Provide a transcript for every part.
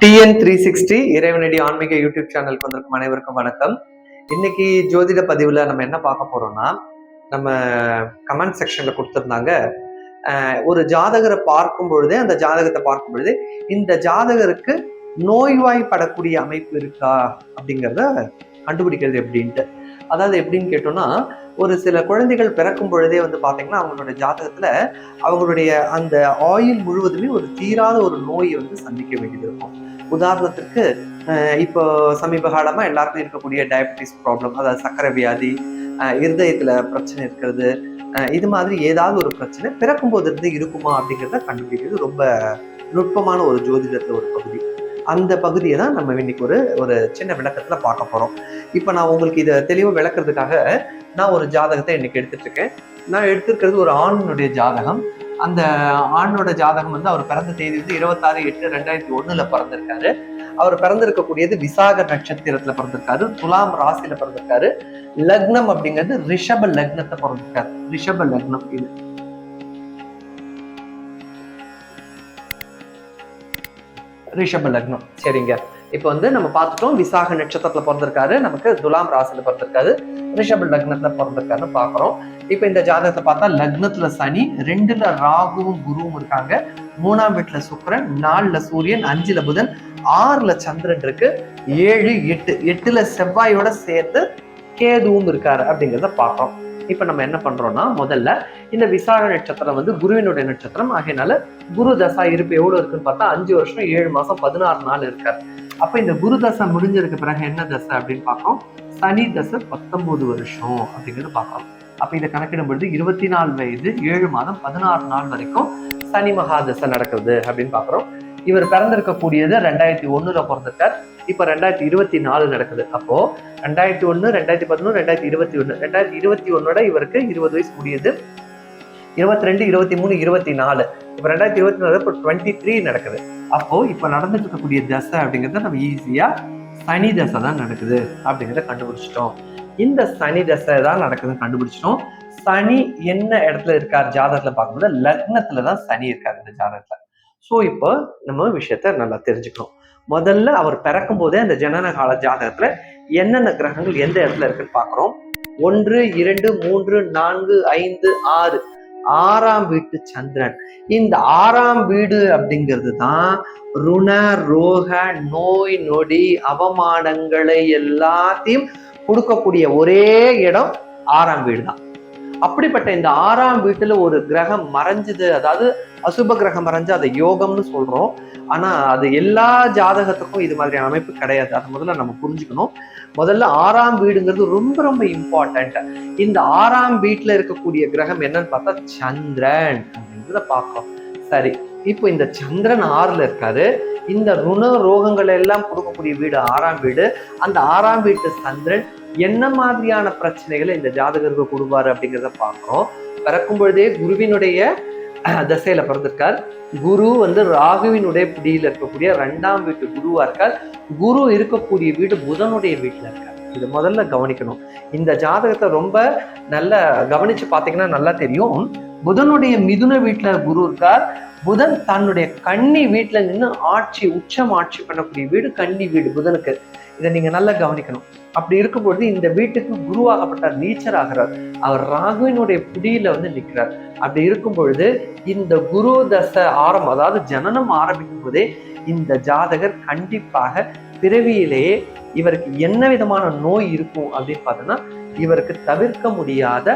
TN three sixty இறைவனடி ஆன்மீக YouTube சேனலுக்கு வந்திருக்கும் அனைவருக்கும் வணக்கம். இன்னைக்கு ஜோதிட பதிவுல நம்ம என்ன பார்க்க போறோம்னா நம்ம கமெண்ட் செக்ஷன்ல கொடுத்துருந்தாங்க ஒரு ஜாதகரை பார்க்கும் பொழுதே அந்த ஜாதகத்தை பார்க்கும் பொழுது இந்த ஜாதகருக்கு நோய்வாய்ப்படக்கூடிய அமைப்பு இருக்கா அப்படிங்கிறத கண்டுபிடிக்கிறது எப்படின்ட்டு. அதாவது எப்படின்னு கேட்டோம்னா ஒரு சில குழந்தைகள் பிறக்கும் பொழுதே வந்து பார்த்தீங்கன்னா அவங்களோட ஜாதகத்தில் அவங்களுடைய அந்த ஆயுள் முழுவதுமே ஒரு தீராத ஒரு நோயை வந்து சந்திக்க வேண்டியது இருக்கும். உதாரணத்திற்கு இப்போ சமீப காலமாக எல்லாருக்கும் இருக்கக்கூடிய டயபிட்டிஸ் ப்ராப்ளம் அதாவது சக்கரை வியாதி இருதயத்தில் பிரச்சனை இருக்கிறது இது மாதிரி ஏதாவது ஒரு பிரச்சனை பிறக்கும் போது இருந்து இருக்குமா அப்படிங்கிறத கண்டுபிடிக்கிறது ரொம்ப நுட்பமான ஒரு ஜோதிடத்தில் ஒரு பகுதி. அந்த பகுதியை தான் நம்ம இன்னைக்கு ஒரு ஒரு சின்ன விளக்கத்துல பார்க்க போறோம். இப்போ நான் உங்களுக்கு இதை தெளிவாக விளக்குறதுக்காக நான் ஒரு ஜாதகத்தை இன்னைக்கு எடுத்துட்டு இருக்கேன். நான் எடுத்திருக்கிறது ஒரு ஆணினுடைய ஜாதகம். அந்த ஆணோட ஜாதகம் வந்து அவர் பிறந்த தேதி வந்து இருபத்தாறு எட்டு ரெண்டாயிரத்தி ஒண்ணுல பிறந்திருக்காரு. அவர் பிறந்திருக்கக்கூடியது விசாக நட்சத்திரத்துல பிறந்திருக்காரு. துலாம் ராசியில பிறந்திருக்காரு. லக்னம் அப்படிங்கிறது ரிஷப லக்னத்தை பிறந்திருக்காரு. ரிஷப லக்னம் இது. ரிஷப லக்னம். சரிங்க. இப்போ வந்து நம்ம பார்த்துட்டோம் விசாக நட்சத்திரத்துல பிறந்திருக்காரு. நமக்கு துலாம் ராசியில பிறந்திருக்காரு. ரிஷப லக்னத்துல பிறந்திருக்காருன்னு பாக்குறோம் இப்போ இந்த ஜாதகத்தை பார்த்தா லக்னத்துல சனி ரெண்டுல ராகுவும் குருவும் இருக்காங்க. மூணாம் வீட்டுல சுக்கரன் நாலுல சூரியன் அஞ்சுல புதன் ஆறுல சந்திரன் இருக்கு. ஏழு எட்டு எட்டுல செவ்வாயோட சேர்த்து கேதுவும் இருக்காரு அப்படிங்கிறத பார்க்குறோம். இப்ப நம்ம என்ன பண்றோம்னா முதல்ல இந்த விசாக நட்சத்திரம் வந்து குருவினுடைய நட்சத்திரம். ஆகையனால குரு தசா இருப்பு எவ்வளவு இருக்குன்னு பார்த்தா அஞ்சு வருஷம் ஏழு மாசம் பதினாறு நாள் இருக்கார். அப்ப இந்த குரு தசை முடிஞ்சதுக்கு பிறகு என்ன தசை அப்படின்னு பார்க்கோம் சனி தசை பத்தொன்பது வருஷம் அப்படிங்கிறது பார்க்கலாம் அப்ப இதை கணக்கிடும் பொழுது இருபத்தி நாலு வயது ஏழு மாதம் பதினாறு நாள் வரைக்கும் சனி மகா தசை நடக்குது அப்படின்னு பாக்குறோம் இவர் பிறந்திருக்கக்கூடியது ரெண்டாயிரத்தி ஒண்ணுல பிறந்திருக்கார். இப்ப ரெண்டாயிரத்தி இருபத்தி நாலு நடக்குது. அப்போ ரெண்டாயிரத்தி ஒண்ணு ரெண்டாயிரத்தி பதினொன்று ரெண்டாயிரத்தி இருபத்தி ஒண்ணு. ரெண்டாயிரத்தி இருபத்தி ஒன்னோட இவருக்கு இருபது வயசு முடியுது இருபத்தி ரெண்டு இருபத்தி மூணு இருபத்தி நாலு. இப்ப ரெண்டாயிரத்தி இருபத்தி நாலு இப்போ டுவெண்ட்டி த்ரீ நடக்குது. அப்போ இப்ப நடந்துட்டு இருக்கக்கூடிய தசை அப்படிங்கிறத நம்ம ஈஸியா சனி தசை தான் நடக்குது அப்படிங்கிறத கண்டுபிடிச்சிட்டோம். இந்த சனி தசை தான் நடக்குதுன்னு கண்டுபிடிச்சிட்டோம். சனி என்ன இடத்துல இருக்கார் ஜாதகத்துல பார்க்கும்போது லக்னத்துல தான் சனி இருக்காரு இந்த ஜாதகத்துல. ஸோ இப்போ நம்ம விஷயத்த நல்லா தெரிஞ்சுக்கணும். முதல்ல அவர் பிறக்கும் போதே அந்த ஜனன கால ஜாதகத்துல என்னென்ன கிரகங்கள் எந்த இடத்துல இருக்குன்னு பார்க்குறோம். ஒன்று இரண்டு மூன்று நான்கு ஐந்து ஆறு. ஆறாம் வீட்டு சந்திரன். இந்த ஆறாம் வீடு அப்படிங்கிறது தான் ருண ரோக நோய் நொடி அவமானங்களை எல்லாத்தையும் கொடுக்கக்கூடிய ஒரே இடம் ஆறாம் வீடு தான் அப்படிப்பட்ட இந்த ஆறாம் வீட்டுல ஒரு கிரகம் மறைஞ்சது அதாவது அசுப கிரகம் மறைஞ்சு அதை யோகம்னு சொல்றோம். ஆனா அது எல்லா ஜாதகத்துக்கும் இது மாதிரியான அமைப்பு கிடையாது. அதை முதல்ல நம்ம புரிஞ்சுக்கணும். முதல்ல ஆறாம் வீடுங்கிறது ரொம்ப ரொம்ப இம்பார்ட்டன்ட் இந்த ஆறாம் வீட்டுல இருக்கக்கூடிய கிரகம் என்னன்னு பார்த்தா சந்திரன் அப்படிங்கிறத பார்க்கணும். சரி. இப்போ இந்த சந்திரன் ஆறுல இருக்காரு. இந்த ருண ரோகங்கள் எல்லாம் கொடுக்கக்கூடிய வீடு ஆறாம் வீடு. அந்த ஆறாம் வீட்டு சந்திரன் என்ன மாதிரியான பிரச்சனைகளை இந்த ஜாதகருக்கு கொடுப்பாரு அப்படிங்கிறத பார்க்குறோம். பிறக்கும் பொழுதே குருவினுடைய தசையில பிறந்திருக்கார். குரு வந்து ராகுவினுடைய பிடியில் இருக்கக்கூடிய ரெண்டாம் வீட்டு குருவா இருக்கார். குரு இருக்கக்கூடிய வீடு புதனுடைய வீட்டில் இருக்கார். இது முதல்ல கவனிக்கணும். இந்த ஜாதகத்தை ரொம்ப நல்ல கவனிச்சு பார்த்தீங்கன்னா நல்லா தெரியும். புதனுடைய மிதுன வீட்டில் குரு இருக்கார். புதன் தன்னுடைய கன்னி வீட்டுல நின்று ஆட்சி உச்சம் ஆட்சி பண்ணக்கூடிய வீடு கன்னி வீடு புதனுக்கு. இதை நீங்க நல்லா கவனிக்கணும். அப்படி இருக்கும்பொழுது இந்த வீட்டுக்கு குருவாகப்பட்டார் நீச்சர் ஆகிறார். அவர் ராகுவினுடைய புடியில வந்து நிற்கிறார் அப்படி இருக்கும் பொழுது இந்த குரு தசை ஆரம்பம் அதாவது ஜனனம் ஆரம்பிக்கும் போதே இந்த ஜாதகர் கண்டிப்பாக பிறவியிலேயே இவருக்கு என்ன விதமான நோய் இருக்கும் அப்படின்னு பார்த்தோன்னா இவருக்கு தவிர்க்க முடியாத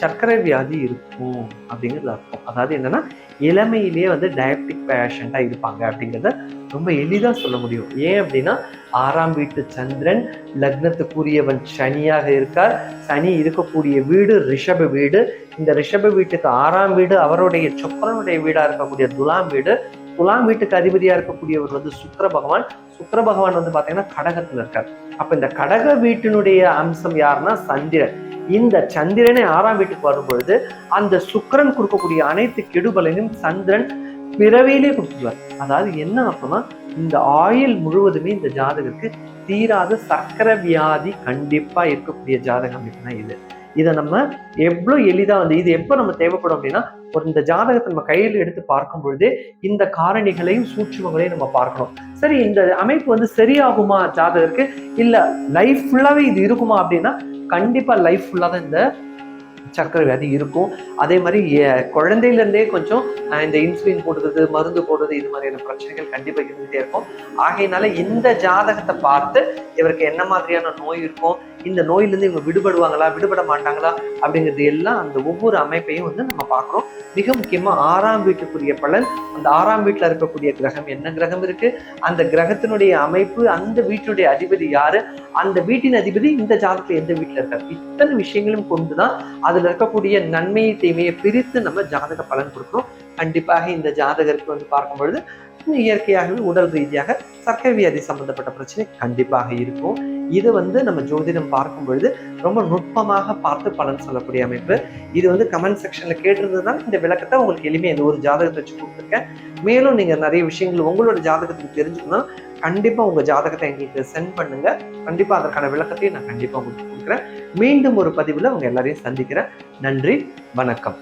சர்க்கரை வியாதி இருக்கும் அப்படிங்கிறது அர்த்தம். அதாவது என்னன்னா இளமையிலேயே வந்து டயபெட்டிக் பேஷண்டா இருப்பாங்க அப்படிங்கிறத ரொம்ப எளிதாக சொல்ல முடியும். ஏன் அப்படின்னா ஆறாம் வீட்டு சந்திரன் லக்னத்துக்குரியவன் சனியாக இருக்கார். சனி இருக்கக்கூடிய வீடு ரிஷப வீடு. இந்த ரிஷப வீட்டுக்கு ஆறாம் வீடு அவருடைய சொக்கரனுடைய வீடாக இருக்கக்கூடிய துலாம் வீடு. துலாம் வீட்டுக்கு அதிபதியாக இருக்கக்கூடியவர் வந்து சுக்கர பகவான். சுக்கர பகவான் வந்து பார்த்தீங்கன்னா கடகத்தில் இருக்கார். அப்போ இந்த கடக வீட்டினுடைய அம்சம் யாருன்னா சந்திரன். இந்த சந்திரனை ஆறாம் வீட்டுக்கு வரும்பொழுது அந்த சுக்கிரன் கொடுக்கக்கூடிய அனைத்து கெடுபலையும் சந்திரன் பிறவியிலே கொடுத்துருவார் அதாவது என்ன அப்படின்னா இந்த ஆயுள் முழுவதுமே இந்த ஜாதகத்துக்கு தீராத சக்கர வியாதி கண்டிப்பா இருக்கக்கூடிய ஜாதகம் அப்படின்னா இது. இதை நம்ம எவ்வளோ எளிதாக வந்து இது எப்போ நம்ம தேவைப்படும் அப்படின்னா ஒரு இந்த ஜாதகத்தை நம்ம கையில் எடுத்து பார்க்கும் பொழுது இந்த காரணிகளையும் சூட்சுமங்களையும் நம்ம பார்க்கணும். சரி இந்த அமைப்பு வந்து சரியாகுமா ஜாதகருக்கு? இல்ல லைஃப் ஃபுல்லாவே இது இருக்குமா அப்படின்னா கண்டிப்பா லைஃப் ஃபுல்லாக தான் இந்த சர்க்கரை வியாதி இருக்கும். அதே மாதிரி குழந்தையிலேருந்தே இருந்தே கொஞ்சம் இந்த இன்சுலின் போடுறது மருந்து போடுறது இது மாதிரியான பிரச்சனைகள் கண்டிப்பா இருந்துகிட்டே இருக்கும். ஆகையினால இந்த ஜாதகத்தை பார்த்து இவருக்கு என்ன மாதிரியான நோய் இருக்கும் இந்த நோயிலேருந்து இவங்க விடுபடுவாங்களா விடுபட மாட்டாங்களா அப்படிங்கிறது எல்லாம் அந்த ஒவ்வொரு அமைப்பையும் வந்து நம்ம பார்க்குறோம். மிக முக்கியமா ஆறாம் வீட்டுக்குரிய பலன் அந்த ஆறாம் வீட்டுல இருக்கக்கூடிய கிரகம் என்ன கிரகம் இருக்கு அந்த கிரகத்தினுடைய அமைப்பு அந்த வீட்டினுடைய அதிபதி யாரு அந்த வீட்டின் அதிபதி இந்த ஜாதகத்தில் எந்த வீட்டுல இருக்காரு. இத்தனை விஷயங்களும் கொண்டுதான் அதுல இருக்கக்கூடிய நன்மையை தீமையை பிரித்து நம்ம ஜாதக பலன் கொடுக்கணும். கண்டிப்பாக இந்த ஜாதகருக்கு வந்து பார்க்கும் பொழுது இயற்கையாகவே உடல் ரீதியாக சர்க்கரை வியாதி சம்பந்தப்பட்ட பிரச்சனை கண்டிப்பாக இருக்கும். இது வந்து நம்ம ஜோதிடம் பார்க்கும் பொழுது ரொம்ப நுட்பமாக பார்த்து பலன் சொல்லக்கூடிய அமைப்பு. இது வந்து கமெண்ட் செக்ஷன்ல கேட்டிருந்ததுனால இந்த விளக்கத்தை உங்களுக்கு எளிமையாக இந்த ஒரு ஜாதகத்தை வச்சு கொடுத்துருக்கேன். மேலும் நீங்க நிறைய விஷயங்கள் உங்களோட ஜாதகத்துக்கு தெரிஞ்சுக்கணும் கண்டிப்பா உங்க ஜாதகத்தை எங்களுக்கு சென்ட் பண்ணுங்க. கண்டிப்பா அதற்கான விளக்கத்தையும் நான் கண்டிப்பா உங்களுக்கு கொடுக்குறேன். மீண்டும் ஒரு பதிவுல உங்க எல்லாரையும் சந்திக்கிறேன். நன்றி வணக்கம்.